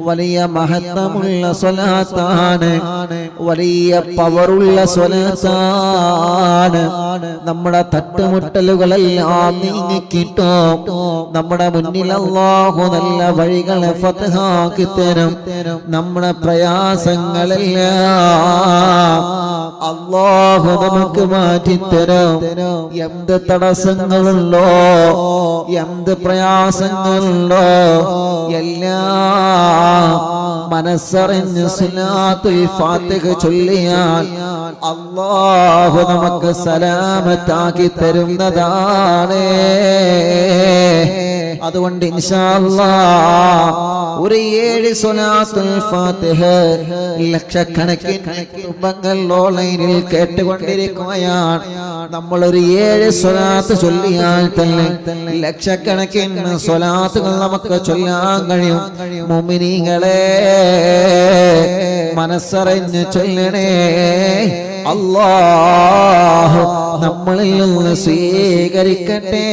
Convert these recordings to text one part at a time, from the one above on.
വലിയ മഹത്വമുള്ള സ്വലാത്താണ്. വലിയ പവറുള്ള സ്വലാത്താണ്. നമ്മുടെ തട്ടുമുട്ടലുകളെല്ലാം നീങ്ങിക്കിട്ടോ. നമ്മുടെ മുന്നിൽ നല്ല വഴികളെ ഫതഹാക്കി തരും. നമ്മുടെ പ്രയാസങ്ങളെല്ലാം അള്ളാഹു നമുക്ക് മാറ്റിത്തരും. എന്ത് തടസ്സങ്ങളുണ്ടോ എന്ത് പ്രയാസങ്ങളുണ്ടോ എല്ലാം മനസ്സറിഞ്ഞ് ഫാത്തിഹ ചൊല്ലിയാൽ അള്ളാഹു നമുക്ക് സലാമത്താക്കി തരുന്നതാണ്. അതുകൊണ്ട് ഒരു ഏഴ് ലക്ഷക്കണക്കിന് കുടുംബങ്ങൾ ഓൺലൈനിൽ കേട്ടുകൊണ്ടിരിക്കുകയാണ്. നമ്മൾ ഒരു ഏഴ് സ്വലാത്ത് ചൊല്ലിയാൽ തന്നെ ലക്ഷക്കണക്കിന് സ്വലാത്തുകൾ നമുക്ക് ചൊല്ലാൻ കഴിയും. മുമിനികളെ മനസ്സറിഞ്ഞ് ചൊല്ലണേ. അല്ലാഹു നമ്മളിൽ നിന്ന് സ്വീകരിക്കട്ടെ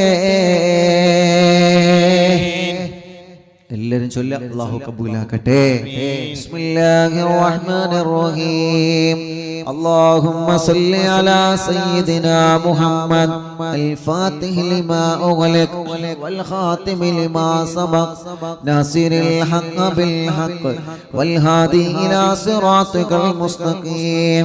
എല്ലാരും ചൊല്ല അള്ളാഹു കബൂലാക്കട്ടെ ബിസ്മില്ലാഹിർ റഹ്മാനിർ റഹീം اللهم صل على سيدنا محمد الفاتح لما أغلق والخاتم لما سبق ناصر الحق بالحق والهادي إلى صراطك المستقيم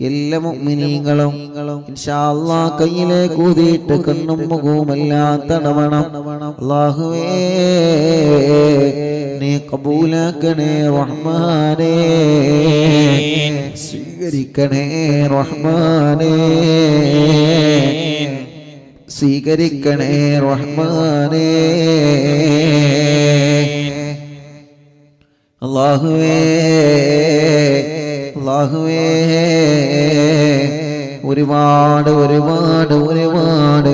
എല്ലാ മുഅ്മിനീങ്ങളും ഇൻഷാ അല്ലാഹ് കൂതിയിട്ട് കണ്ണും മുഖവുമെല്ലാം തടവണം. അല്ലാഹുവേ നീ കബൂലാക്കണേ റഹ്മാനേ. സ്വീകരിക്കണേ റഹ്മാനേ. സ്വീകരിക്കണേ റഹ്മാനേ. അല്ലാഹുവേ അല്ലാഹുവേ ഒരുപാട് ഒരുപാട് ഒരുപാട്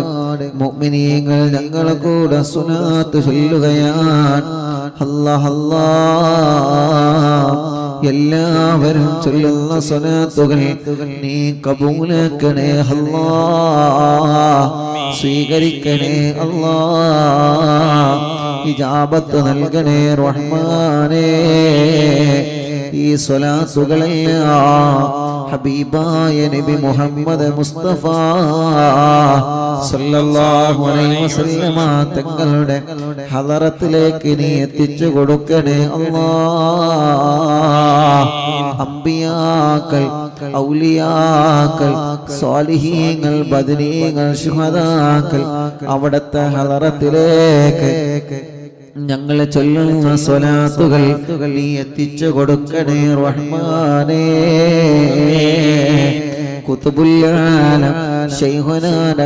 മുഅ്മിനീങ്ങൾ ഞങ്ങളെ കൂടെ സുനാത്ത് ചൊല്ലുകയാണ്. അല്ലാഹ് അല്ലാ എല്ലാവരും ചൊല്ലുന്ന സുനാത്തുകൾ നീ കബൂലാക്കണേ അല്ലാ സ്വീകരിക്കണേ അല്ലാ ഇജാബത്ത് നൽകണേ റഹ്മാനേ. ഈ സ്വലാത്തുകളെല്ലാം ഹബീബായ നബി മുഹമ്മദ് മുസ്തഫ സല്ലല്ലാഹു അലൈഹി വസല്ലമ തങ്ങളുടെ ഹദറത്തിലേക്ക് നീ എത്തിച്ചു കൊടുക്കണേ അമ്പിയാക്കൾ ഔലിയാക്കൾ സ്വാലിഹീങ്ങൾ ബദരീങ്ങൾ ശുഹദാക്കൾ അവിടുത്തെ ഹദറത്തിലേക്ക് ഞങ്ങളെ ചൊല്ലുന്ന സ്വലാത്തുകൾ നീ എത്തിച്ചു കൊടുക്കണേ റഹ്മാനേ. കുത്തുബുല്ലാലം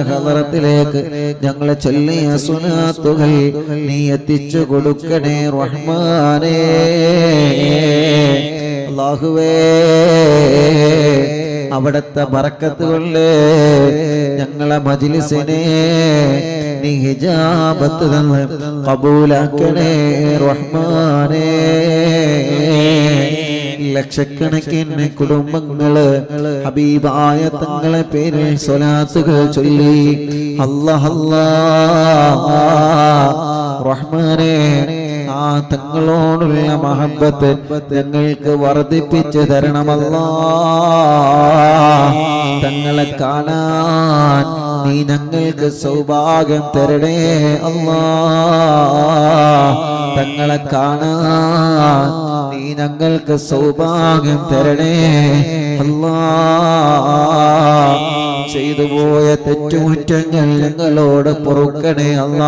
ഹദറത്തിലേക്ക് ഞങ്ങളെ ചൊല്ലിയ സുനാത്തുകൾ നീ എത്തിച്ചു കൊടുക്കണേ റഹ്മാനേ. അല്ലാഹുവേ അവിടത്തെ ബറക്കത്ത് കൊണ്ട് ഞങ്ങളെ മജിലിസിനെ നീ ഹിജാബത്ത് തന്ന് കബൂലാക്കണേ റഹ്മാനേ. ലക്ഷക്കണക്കിന് കുടുംബങ്ങൾ ഹബീബായ തങ്ങളെ പേരിൽ സ്വലാത്തുകൾ ചൊല്ലി. അല്ലാഹ്. അല്ലാഹ്. റഹ്മാനേ. ആ തങ്ങളോടുള്ള മഹബത്ത് ഞങ്ങൾക്ക് വർദ്ധിപ്പിച്ചു തരണമല്ല. തങ്ങളെ കാണാൻ നീ ഞങ്ങൾക്ക് സൗഭാഗ്യം തരണേ അല്ലാ. തങ്ങളെ കാണാൻ നീ ഞങ്ങൾക്ക് സൗഭാഗ്യം തരണേ അല്ലാ. ചെയ്തു പോയ തെറ്റുകുറ്റങ്ങൾ ഞങ്ങളോട് പൊറുക്കണേ അല്ല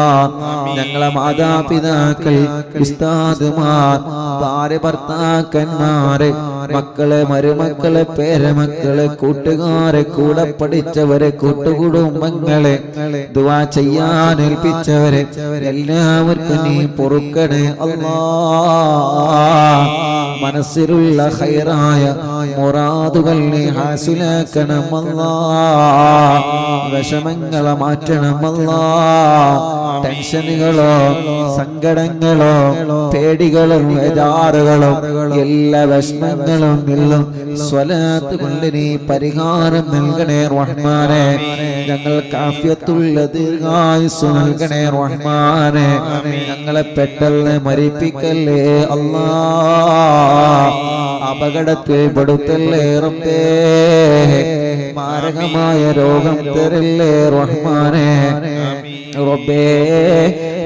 ഞങ്ങളെ മാതാപിതാക്കൾ ഉസ്താദുമാർ ഭാര്യ ഭർത്താക്കന്മാര് മക്കളെ മരുമക്കളെ പേരമക്കളെ കൂട്ടുകാരെ കൂടെ പഠിച്ചവരെ കൂട്ടുകുടുംബങ്ങളെ ദുവാ ചെയ്യാൻ ഏൽപ്പിച്ചവരെ എല്ലാവർക്കും നീ പൊറുക്കണേ അല്ലാ മനസ്സിലുള്ള ഹൈറായ മുറാദുകൾ ഹാസിലാക്കണമല്ലാ. വിഷമങ്ങളെ മാറ്റണമല്ല. ടെൻഷനുകളോ സങ്കടങ്ങളോ പേടികളും ബേജാറുകളോ എല്ലാ വിഷമങ്ങളും നിന്നും സ്വലാത്ത് കൊണ്ട് നീ പരിഹാരം നൽകണേ റഹ്മാനെ. ഞങ്ങൾ കാഫ്യത്തുള്ള ദീർഘായുസ് നൽകണേ റഹ്മാനെ. ഞങ്ങളെ പെട്ടെന്ന് മരിപ്പിക്കല്ലേ അല്ലാ. അപകടത്തിൽ പെടുത്തല്ലേ മാരകമായ രോഗം തരല്ലേ റഹ്മാനെ. റബ്ബേ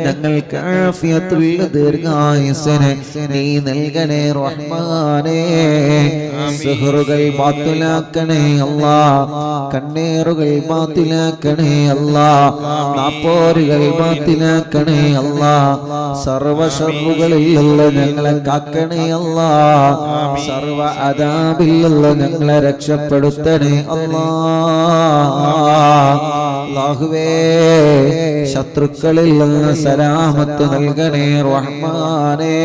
ഞങ്ങൾക്ക് ആഫിയത്തുള്ള ദീർഘായുസന് നീ നൽകണേ റഹ്മാനേ. സുഹറുകൾ ബാത്തിലാക്കണേ അല്ലാ കണ്ണേറുകൾ ബാത്തിലാക്കണേ അല്ലാ നാപ്പോരുകൾ ബാത്തിലാക്കണേ അല്ലാ നിന്ന് ഞങ്ങളെ കാക്കണേ അല്ലാ സർവ അതാപിലുള്ള ഞങ്ങളെ രക്ഷപ്പെടുത്തണേ അല്ലാ. അല്ലാഹുവേ ശത്രുക്കളിൽ നിന്ന് സലാമത്ത് നൽകണേ റഹ്മാനേ.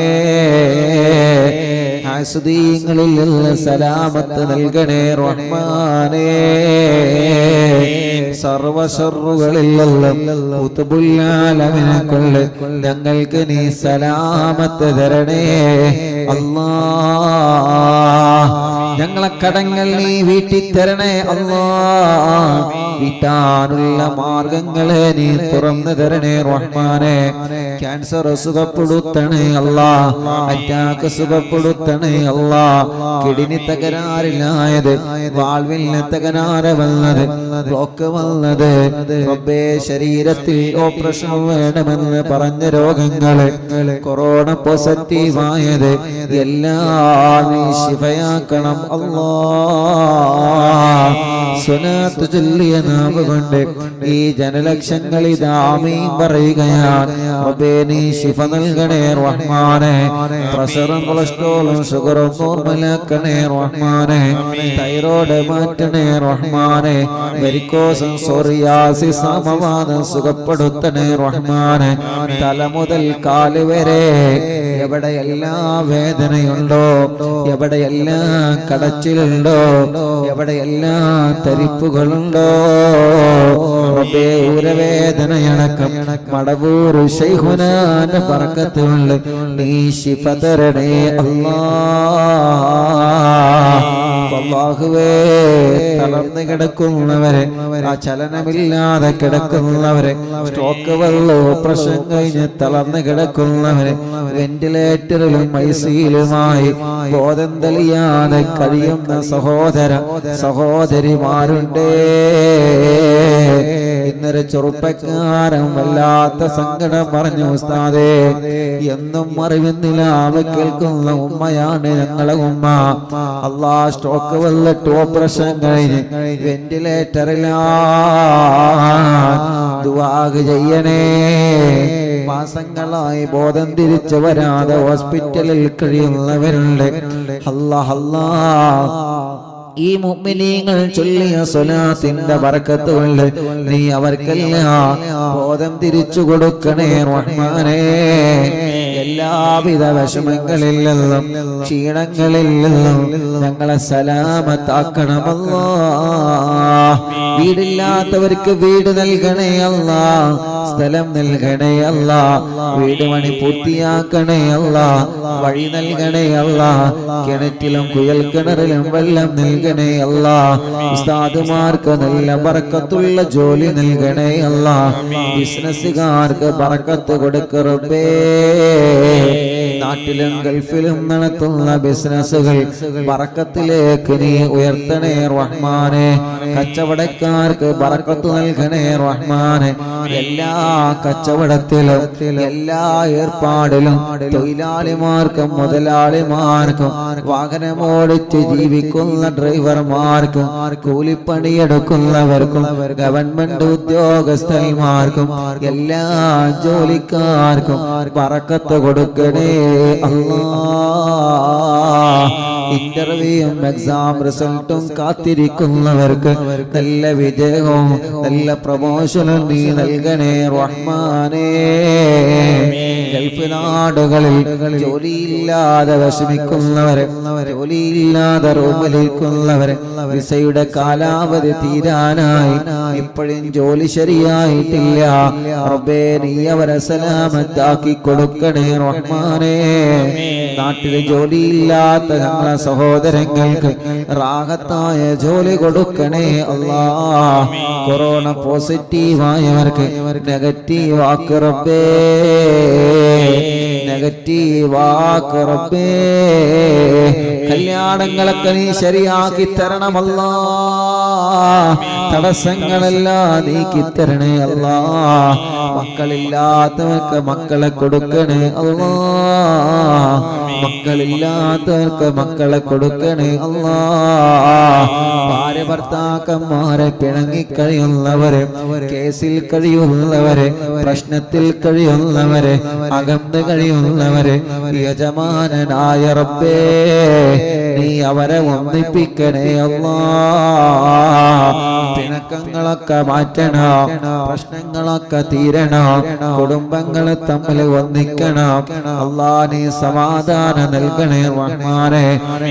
ഹാസുദീങ്ങളിൽ നിന്ന് സലാമത്ത് നൽകണേ റഹ്മാനേ. സർവശറുകളിൽ കുത്തുബുല്ലാലമിനെ കൊണ്ട് ഞങ്ങൾക്ക് നീ സലാമത്ത് തരണേ. അല്ലാ ഞങ്ങളെ കടങ്ങൾ നീ വീട്ടി തരണേ അല്ലാ മാർഗങ്ങളെ നീ തുറന്നു തരണേ റഹ്മാനെ. ക്യാൻസർ സുഖപ്പെടുത്തണേ അല്ലാ അറ്റാക്ക് സുഖപ്പെടുത്തണേ അല്ലാ കിഡ്നി തകരാറിലായത്. വാൾവിന് തകരാറ് വന്നത്. ബ്ലോക്ക് വന്നത്. റബ്ബേ ശരീരത്തിൽ ഓപ്പറേഷൻ വേണമെന്ന് പറഞ്ഞ രോഗങ്ങൾ. കൊറോണ പോസിറ്റീവായത്. എല്ലാം നീ ശിഫയാക്കണം അല്ലാ സ്വനാത്ത് ചൊല്ലിയ നാവ് കൊണ്ട് ഈ ജനലക്ഷങ്ങൾ ഇതാമീ പറയുകയാണ്. റബ്ബേ നീ ശിഫ നൽകണേ റഹ്മാനെ. പ്രഷറും കൊളസ്ട്രോളും ഷുഗറും നോർമലാക്കണേ റഹ്മാനെ. തൈറോയ്ഡ് മാറ്റണേ റഹ്മാനെ. വെരിക്കോസും സോറിയാസിസ് സമവാദം സുഖപ്പെടുത്തണേ റഹ്മാനെ. തല മുതൽ കാൽ വരെ എവിടെയെല്ലാം വേദനയുണ്ടോ? എവിടെയെല്ലാം കടച്ചിലുണ്ടോ? എവിടെയെല്ലാം തരിപ്പുകളുണ്ടോ ഉരവേദനയണക്കം മടവൂർ ശൈഹുനാന പറക്കത്തുള്ള നീ ശിഫ തരണേ അല്ലാ. അള്ളാഹുവേ തളർന്നു കിടക്കുന്നവരെ ആ ചലനമില്ലാതെ കിടക്കുന്നവരെ സ്ട്രോക്ക് വെള്ളോ പ്രശ്നം കഴിഞ്ഞ് തളർന്നു കിടക്കുന്നവരെ വെന്റിലേറ്ററിലും ഐസിയിലുമായി ബോധം തെളിയാതെ കഴിയുന്ന സഹോദര സഹോദരിമാരുണ്ടേ. ഇന്നൊരു ചെറുപ്പക്കാരൻ വല്ലാത്ത സങ്കടം പറഞ്ഞു ഉസ്താദേ എന്നും അറിവിന്നിലാവ് കേൾക്കുന്ന ഉമ്മയാണ് ഞങ്ങളെ ഉമ്മ. അള്ളാ സ്റ്റോക്ക് വന്നിട്ട് ഓപ്പറേഷൻ കഴിഞ്ഞ് വെന്റിലേറ്ററിലാ ചെയ്യണേ. മാസങ്ങളായി ബോധം തിരിച്ചു വരാതെ ഹോസ്പിറ്റലിൽ കഴിയുന്നവരുണ്ട്. അല്ലാ അല്ലാ ഈ മുമ്മിനീങ്ങൾ ചൊല്ലിയ സ്വലാത്തിന്റെ വറക്കത്ത് കൊണ്ട് നീ അവർക്കെല്ലാം ബോധം തിരിച്ചു കൊടുക്കണേ റഹ്മാനേ. എല്ലാവിധ വിഷമങ്ങളിൽ നിന്നും ക്ഷീണങ്ങളിൽ നിന്നും ഞങ്ങളെ സലാമത്താക്കണമല്ലോ. വീടില്ലാത്തവർക്ക് വീട് നൽകണേ അല്ല. സ്ഥലം നൽകണേ അല്ല വീട് പണി പൂർത്തിയാക്കണേ അല്ല വഴി നൽകണേ അല്ല കിണറ്റിലും കുയൽ കിണറിലും വെള്ളം നൽകണേ അല്ല ഉസ്താദുമാർക്ക് നല്ല ബറക്കത്തുള്ള ജോലി നൽകണേ അല്ല ബിസിനസ്സുകാർക്ക് ബറക്കത്ത് കൊടുക്കറുപ്പേ നാട്ടിലും ഗൾഫിലും നടത്തുന്ന ബിസിനസ്സുകൾ പറക്കത്തിലേക്ക് നീ ഉയർത്തണേ റഹ്മാനെ. കച്ചവടക്കാർക്ക് പറക്കത്തു നൽകണേ റഹ്മാനെ. എല്ലാ കച്ചവടത്തിലും എല്ലാ ഏർപ്പാടിലും തൊഴിലാളിമാർക്കും മുതലാളിമാർക്കും വാഹനമോടിച്ച് ജീവിക്കുന്ന ഡ്രൈവർമാർക്കും കൂലിപ്പണിയെടുക്കുന്നവർക്കും ഗവൺമെന്റ് ഉദ്യോഗസ്ഥന്മാർക്കും എല്ലാ ജോലിക്കാർക്കും പറക്കത്ത് കൊടുക്കണേ അല്ലാ ഇന്റർവ്യൂയും എക്സാം റിസൾട്ടും കാത്തിരിക്കുന്നവർക്ക് നല്ല വിജയവും നല്ല പ്രമോഷനും നീ നൽകണേ റഹ്മാനേ. ഗൾഫ് നാടുകളിൽ ജോലിയില്ലാതെ വിഷമിക്കുന്നവരെ ജോലിയില്ലാതെ റൂമിലിരിക്കുന്നവരെ വിസയുടെ കാലാവധി തീരാനായി. ഇപ്പോഴും ജോലി ശരിയായിട്ടില്ല. റബ്ബേ നീ അവരെ സലാമത്താക്കി കൊടുക്കണേ റഹ്മാനേ. നാട്ടിൽ ജോലിയില്ലാത്ത ഞങ്ങളെ സഹോദരങ്ങൾക്ക് റാഹത്തായ ജോലി കൊടുക്കണേ അല്ലാ. കൊറോണ പോസിറ്റീവായവർക്ക് നെഗറ്റീവ് ആക്ക് റബ്ബേ. നെഗറ്റീവ് ആക്ക് റബ്ബേ. കല്യാണങ്ങളൊക്കെ നീ ശരിയാക്കി തരണമല്ല. തടസ്സങ്ങളെല്ലാം നീക്കി തരണേ അല്ല. മക്കളില്ലാത്തവർക്ക് മക്കളെ കൊടുക്കണേ അല്ലാ. മക്കളില്ലാത്തവർക്ക് മക്കളെ കൊടുക്കണേ അല്ലാ. ഭാര്യ പിണങ്ങി കഴിയുന്നവരെ കേസിൽ കഴിയുന്നവരെ പ്രശ്നത്തിൽ കഴിയുന്നവരെ അകന്ന് കഴിയുന്നവരെ യജമാനനായ റബ്ബേ നീ അവരെ ഒന്നിപ്പിക്കണേ അല്ലാ. പിണക്കങ്ങളൊക്കെ മാറ്റണം പ്രശ്നങ്ങളൊക്കെ തീരണം കുടുംബങ്ങൾ തമ്മിൽ ഒന്നിക്കണം. അള്ളാനെ സമാധാനം നൽകണേ റഹ്മാനെ.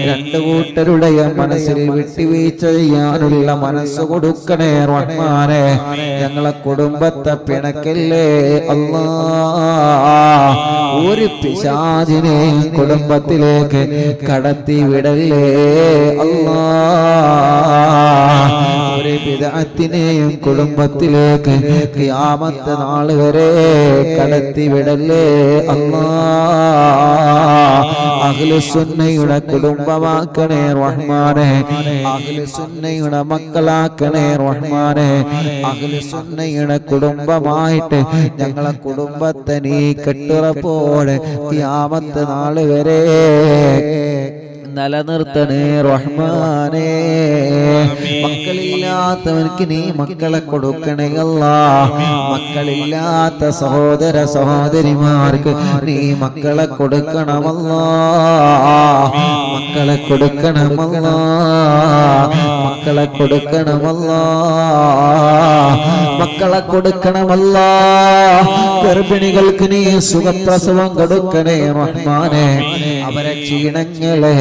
രണ്ടു കൂട്ടരുടെയും മനസ്സിൽ വിട്ടുവീഴ്ച ചെയ്യാനുള്ള മനസ്സ് കൊടുക്കണേ റഹ്മാനെ. ഞങ്ങളെ കുടുംബത്തെ പിണക്കല്ലേ? ഒരു പിശാചിനെ കുടുംബത്തിലേക്ക് കടത്തി വിടല്ലേ അല്ലാ ഒരു കുടുംബത്തിലേക്ക് ഖിയാമത്ത് നാൾ വരെ കടത്തി വിടല്ലേ അല്ലാ അഖിലുസുന്നയുടെ കുടുംബമാക്കണേ റഹ്മാനെ. അഖിലുസുന്നയുടെ മക്കളാക്കണേ റഹ്മാനെ. അഖിലുസുന്നയുടെ കുടുംബമായിട്ട് ഞങ്ങളെ കുടുംബത്തെ നീ കെട്ടുറപ്പോടെ ഖിയാമത്ത് നാൾ വരെ നിലനിർത്തണേ റഹ്മാനേ. മക്കളില്ലാത്തവർക്ക് നീ മക്കളെ കൊടുക്കണേ അല്ലാ. മക്കളില്ലാത്ത സഹോദര സഹോദരിമാർക്ക് നീ മക്കളെ കൊടുക്കണമല്ല മക്കളെ കൊടുക്കണമല്ല മക്കളെ കൊടുക്കണമല്ല മക്കളെ കൊടുക്കണമല്ല ഗർഭിണികൾക്ക് നീ സുഖപ്രസവം കൊടുക്കണേ റഹ്മാനെ. അവരെ ക്ഷീണങ്ങളെ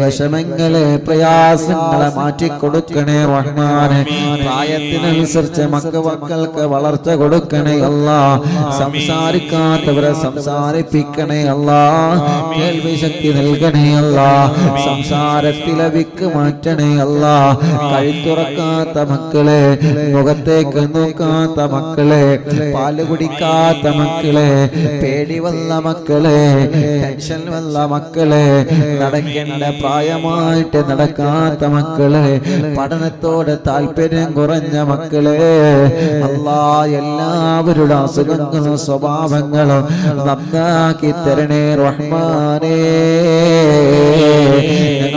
വിഷമങ്ങളെ പ്രയാസങ്ങളെ മാറ്റിക്കൊടുക്കണേ റഹ്മാനെ. പ്രായത്തിനനുസരിച്ച് മക്ക മക്കൾക്ക് വളർച്ച കൊടുക്കണേ അല്ല. സംസാരിക്കാത്തവരെ സംസാരിപ്പിക്കണേ അല്ല. കേൾവി ശക്തി നൽകണേ അല്ല. സംസാരത്തിലെ വിക്ക് മാറ്റണേ അല്ല. കഴുത്തുറക്കാത്ത മക്കളെ മുഖത്തേക്ക് നോക്കാത്ത മക്കളെ പാൽ കുടിക്കാത്ത മക്കളെ പേടി വന്ന മക്കളെ ടെൻഷൻ വന്ന മക്കളെ നടക്കേണ്ട പ്രായമായിട്ട് നടക്കാത്ത മക്കളെ പഠനത്തോടെ താല്പര്യം കുറഞ്ഞ മക്കളെ അല്ലാ എല്ലാവരുടെ അസുഖങ്ങളും സ്വഭാവങ്ങളും നന്നാക്കി തരണേ റഹ്മാനേ.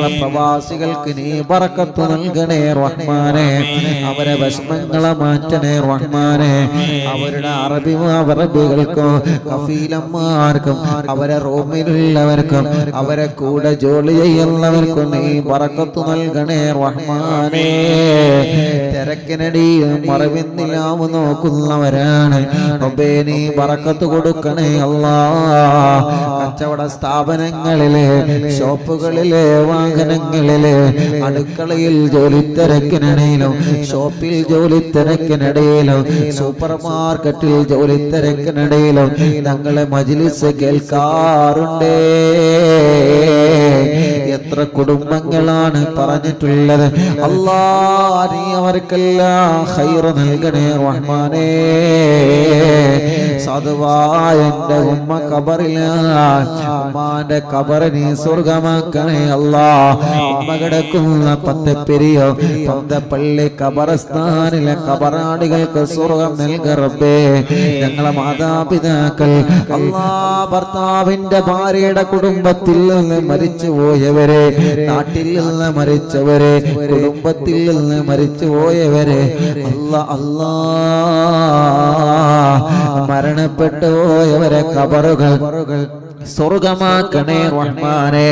ഞങ്ങളെ പ്രവാസികൾക്ക് നീ പറക്കത്ത് നൽകണേ റഹ്മാനെ. അവരെ വിഷമങ്ങളെ മാറ്റണേ റഹ്മാനെ. അവരുടെ അറബി അറബികൾക്കും കഫീലന്മാർക്കും അവരെ റൂമിലുള്ളവർക്കും അവരെ കൂടെ ജോലി ചെയ്യുന്നവർക്കും നീ പറക്കത്ത് നൽകണേ റഹ്മാനെ. തിരക്കിനടിയും മറവിന്നിലാവ് നോക്കുന്നവരാണ്. നീ പറക്കത്ത് കൊടുക്കണേ അല്ലാ കച്ചവട സ്ഥാപനങ്ങളിലെ ഷോപ്പുകളിലെ വാഹനങ്ങളിലെ അടുക്കളയിൽ ജോലി തിരക്കിനിടയിലും ഷോപ്പിൽ ജോലി തിരക്കിനിടയിലും സൂപ്പർ മാർക്കറ്റിൽ ജോലി തിരക്കിനിടയിലും ഞങ്ങളെ മജിലിസ് കേൾക്കാറുണ്ടേ. എത്ര കുടുംബങ്ങളാണ് പറഞ്ഞിട്ടുള്ളത്? അല്ലാ നൽകണേ റഹ്മാനേ. സാധുവായ എന്റെ ഉമ്മ കബറിലെ ഉമ്മാന്റെ കബറ് നീ സ്വർഗമാക്കണേ അല്ലാ. കിടക്കുന്ന പത്തപ്പെരിയോ പള്ളി കബറസ്ഥാനിലെ കബറാടികൾക്ക് സ്വർഗം നൽകറപ്പേ ഞങ്ങളെ മാതാപിതാക്കൾ അള്ളാ ഭർത്താവിന്റെ ഭാര്യയുടെ കുടുംബത്തിൽ നിന്ന് മരിച്ചു പോയവരെ നാട്ടിൽ നിന്ന് മരിച്ചവരെ കുടുംബത്തിൽ നിന്ന് മരിച്ചു പോയവരെ അല്ല അല്ലാ. മരണപ്പെട്ടു പോയവരെ കബറുകൾ സ്വർഗമാക്കണേ റഹ്മാനെ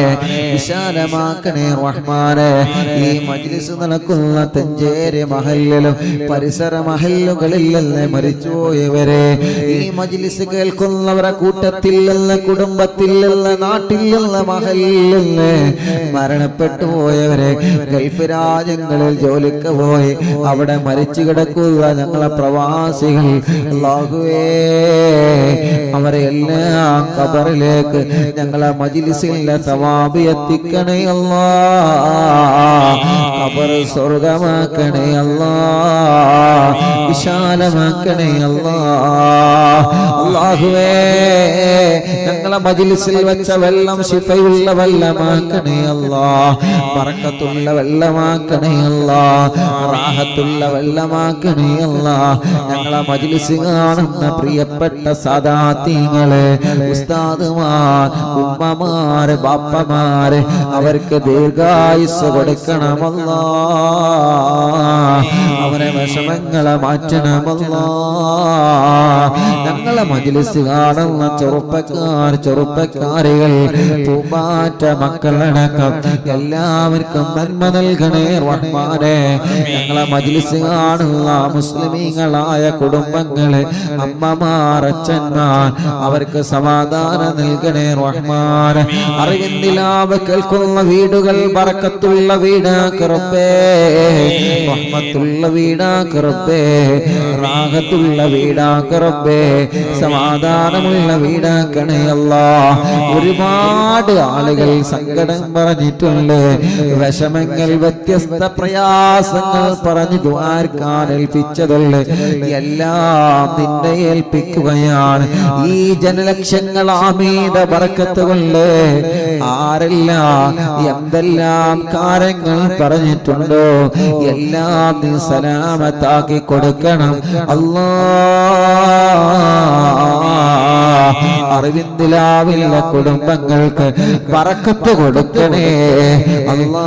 വിശാലമാക്കണേ റഹ്മാനെ. ഈ മജ്ലിസ് നടക്കുന്ന തെഞ്ചേരി മഹല്ലിലും പരിസര മരിച്ചോയവരെ മരിച്ചുപോയവരെ ഈ മജ്ലിസ് കേൾക്കുന്നവരെ കൂട്ടത്തിൽ കുടുംബത്തില്ലെന്ന് മഹലിൽ നിന്ന് മരണപ്പെട്ടു പോയവരെ? ഗൾഫ് രാജ്യങ്ങളിൽ ജോലിക്ക് പോയി അവിടെ മരിച്ചു കിടക്കുക ഞങ്ങളെ പ്രവാസികൾ അല്ലാഹുവേ അവരെ എല്ലാം കബറിലേക്ക് ഞങ്ങളെ മജിലിസിലെ സവാബി എത്തിക്കണേ അല്ലാ. കബർ സ്വർഗമാക്കണേ അല്ലാ. വിശാലമാക്കണേ അല്ലാ. അല്ലാഹുവേ ഞങ്ങളെ മജിലിസിൽ വെച്ച വെള്ളം ശിഫയുള്ള വെള്ളമാക്കണേ അല്ലാ. പറക്കത്തുള്ള വെള്ളമാക്കണേ അല്ലാ. റാഹത്തുള്ള വെള്ളമാക്കണേ അല്ലാ. ഞങ്ങളെ മജിലിസ് കാണുന്ന പ്രിയപ്പെട്ട സദാത്തിങ്ങളെ ഉസ്താദുമാർ ഉമ്മമാര് ബാപ്പമാര് അവർക്ക് ദീർഘായുസ് കൊടുക്കണമല്ല. അവരെ വിഷമങ്ങളെ മാറ്റണമല്ലാ. ഞങ്ങളെ മജിലിസ് കാണുന്ന ചെറുപ്പക്കാർ ചെറുപ്പക്കാരികൾ പൂമ്പാറ്റ മക്കളടക്കം എല്ലാവർക്കും നന്മ നൽകണേ റഹ്മാനെ. ഞങ്ങളെ മജിലിസ് കാണുന്ന മുസ്ലിമീങ്ങളായ കുടുംബങ്ങളെ അമ്മമാർ അച്ഛന്മാർ അവർക്ക് സമാധാനം നൽകണേ റഹ്മാൻ അറിവിന്ദിലാവ് കേൾക്കുന്ന വീടുകൾ പറക്കത്തുള്ള വീടാ കറുപ്പേ. റഹ്മത്തുള്ള റാഗത്തുള്ള വീടാ വീടാക്കറപ്പേ സമാധാനമുള്ള വീടാക്കണേ അല്ല. ഒരുപാട് ആളുകൾ സങ്കടം പറഞ്ഞിട്ടുണ്ട്. വിഷമങ്ങൾ വ്യത്യസ്ത പ്രയാസങ്ങൾ പറഞ്ഞു ആർക്കാൻ ഏൽപ്പിച്ചതുള്ളു എല്ലാം നിന്നെ ഏൽപ്പിക്കുകയാണ്. ഈ ജനലക്ഷങ്ങൾ ആമീത പറക്കത്തുകൊണ്ട് ആരെല്ലാം എന്തെല്ലാം കാര്യങ്ങൾ പറഞ്ഞിട്ടുണ്ടോ? എല്ലാം നീ സലാമത്താക്കി കൊടുക്കണം. അല്ലാ. അറിവിന്ദിലാവില്ല കുടുംബങ്ങൾക്ക് പറക്കത്ത് കൊടുക്കണേ. അല്ലാ.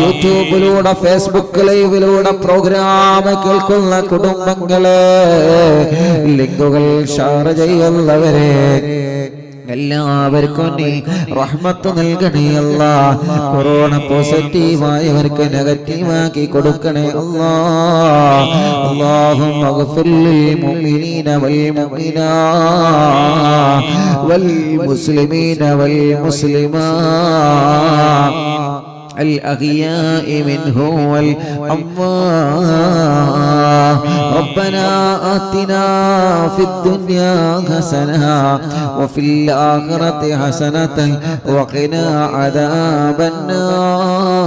യൂട്യൂബിലൂടെ ഫേസ്ബുക്ക് ലൈവിലൂടെ പ്രോഗ്രാം കേൾക്കുന്ന കുടുംബങ്ങളെ ലിങ്കുകൾ ഷെയർ ചെയ്യുന്നവരെ എല്ലാവർക്കും നീ റഹ്മത്ത് നൽകണേ അല്ല. കൊറോണ പോസിറ്റീവായവർക്ക് നെഗറ്റീവാക്കി കൊടുക്കണേ അല്ലാ. അല്ലാഹും മുഅ്മിനീന വൽ മുഅ്മിനാ. വൽ മുസ്ലിമീന വൽ മുസ്ലിമാ. الأغياء منهم والأموات ربنا آتنا في الدنيا حسنة وفي الآخرة حسنة وقنا عذاب النار.